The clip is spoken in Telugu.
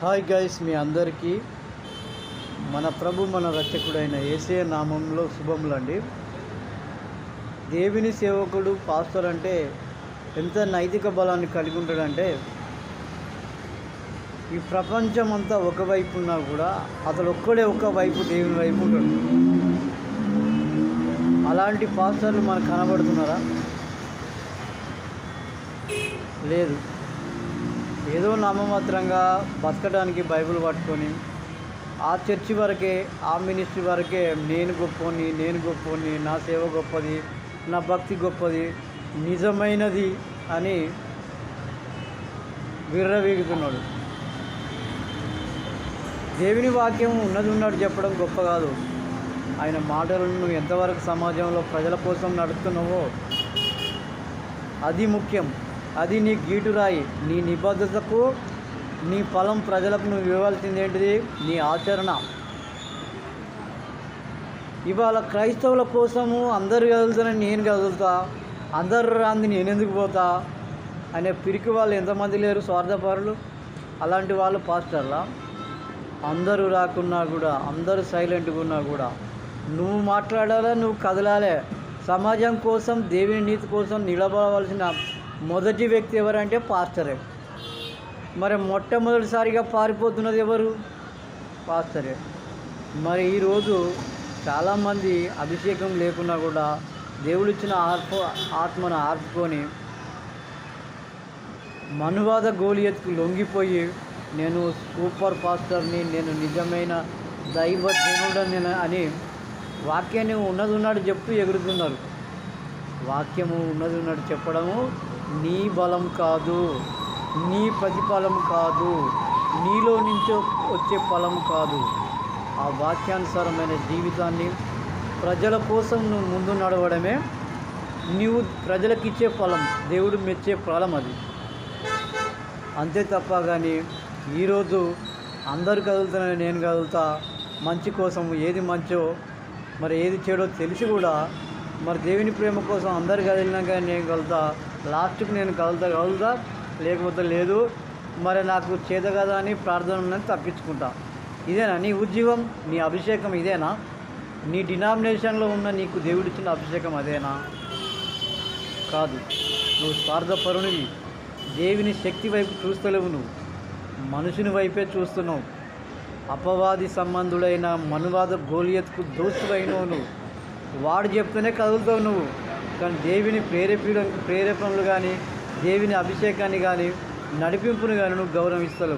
హాయ్ గైస్ మీ అందరికీ మన ప్రభు మన రక్షకుడైన ఏసే నామంలో శుభములండి. దేవుని సేవకుడు పాస్టర్ అంటే ఎంత నైతిక బలాన్ని కలిగి ఉంటాడంటే ఈ ప్రపంచం అంతా ఒకవైపు ఉన్నా కూడా అతడు ఒక్కడే ఒక వైపు దేవుని వైపు ఉంటాడు. అలాంటి పాస్టర్లు మనకు కనబడుతున్నారా? లేదు. ఏదో నామమాత్రంగా బతకడానికి బైబిల్ పట్టుకొని ఆ చర్చి వరకే ఆ మినిస్ట్రీ వరకే నేను గొప్పని నేను గొప్పని నా సేవ గొప్పది నా భక్తి గొప్పది నిజమైనది అని విర్రవీగుతున్నాడు. దేవుని వాక్యం ఉన్నది ఉన్నాడు చెప్పడం గొప్ప కాదు. ఆయన మాటలను ఎంతవరకు సమాజంలో ప్రజల కోసం నడుపుతున్నావో అది ముఖ్యం. అది నీ గీటురాయి నీ నిబద్ధతకు నీ ఫలం ప్రజలకు నువ్వు ఇవ్వాల్సింది ఏంటిది? నీ ఆచరణ. ఇవాళ క్రైస్తవుల కోసము అందరు కదులుతారని నేను కదులుతా అందరు రాంది నేను ఎందుకు పోతా అనే పిరికి వాళ్ళు ఎంతమంది లేరు? స్వార్థపరులు? అలాంటి వాళ్ళు పాస్టర్లా? అందరూ రాకున్నా కూడా అందరూ సైలెంట్గా ఉన్నా కూడా నువ్వు మాట్లాడాలా నువ్వు కదలాలే. సమాజం కోసం దేవుని నీతి కోసం నిలబడవలసిన మొదటి వ్యక్తి ఎవరంటే పాస్టరే. మరి మొట్టమొదటిసారిగా పారిపోతున్నది ఎవరు? పాస్టరే. మరి ఈరోజు చాలామంది అభిషేకం లేకున్నా కూడా దేవుడు ఇచ్చిన ఆత్మ ఆత్మను ఆర్పుకొని మనువాద గోలియత్కు లొంగిపోయి నేను సూపర్ పాస్టర్ని నేను నిజమైన దైవ జనుడని అని వాక్యాన్ని ఉన్నది ఉన్నాడు చెప్పు ఎగురుతున్నారు. వాక్యము ఉన్నది ఉన్నట్టు చెప్పడము నీ బలం కాదు నీ ప్రతిఫలం కాదు నీలో నుంచి వచ్చే ఫలం కాదు. ఆ వాక్యానుసారమైన జీవితాన్ని ప్రజల కోసం నువ్వు ముందు నడవడమే నీవు ప్రజలకిచ్చే ఫలం దేవుడు మెచ్చే ఫలం అది. అంతే తప్ప కానీ ఈరోజు అందరు కదులుతున్నా నేను కదులుతా మంచి కోసం ఏది మంచో మరి ఏది చెడో తెలిసి కూడా మరి దేవుని ప్రేమ కోసం అందరు కదిలినాక నేను కలుతా లాస్ట్కి నేను కదులుతా కదులుతా లేకపోతే లేదు. మరి నాకు చేత కదా అని ప్రార్థన ఉన్నది తప్పించుకుంటా. ఇదేనా నీ ఉద్యోగం నీ అభిషేకం ఇదేనా? నీ డినామినేషన్లో ఉన్న నీకు దేవుడిచ్చిన అభిషేకం అదేనా? కాదు. నువ్వు స్వార్థపరునివి. దేవుని శక్తి వైపు చూస్తలేవు నువ్వు. మనుషుని వైపే చూస్తున్నావు. అపవాది సంబంధుడైన మనువాద గోలియత్కు దోస్తుడైనవు నువ్వు. వాడు చెప్తేనే కదులుతావు నువ్వు. కానీ దేవిని ప్రేరేపడం ప్రేరేపణలు కానీ దేవిని అభిషేకాన్ని కానీ నడిపింపుని కానీ నువ్వు గౌరవిస్తలేవు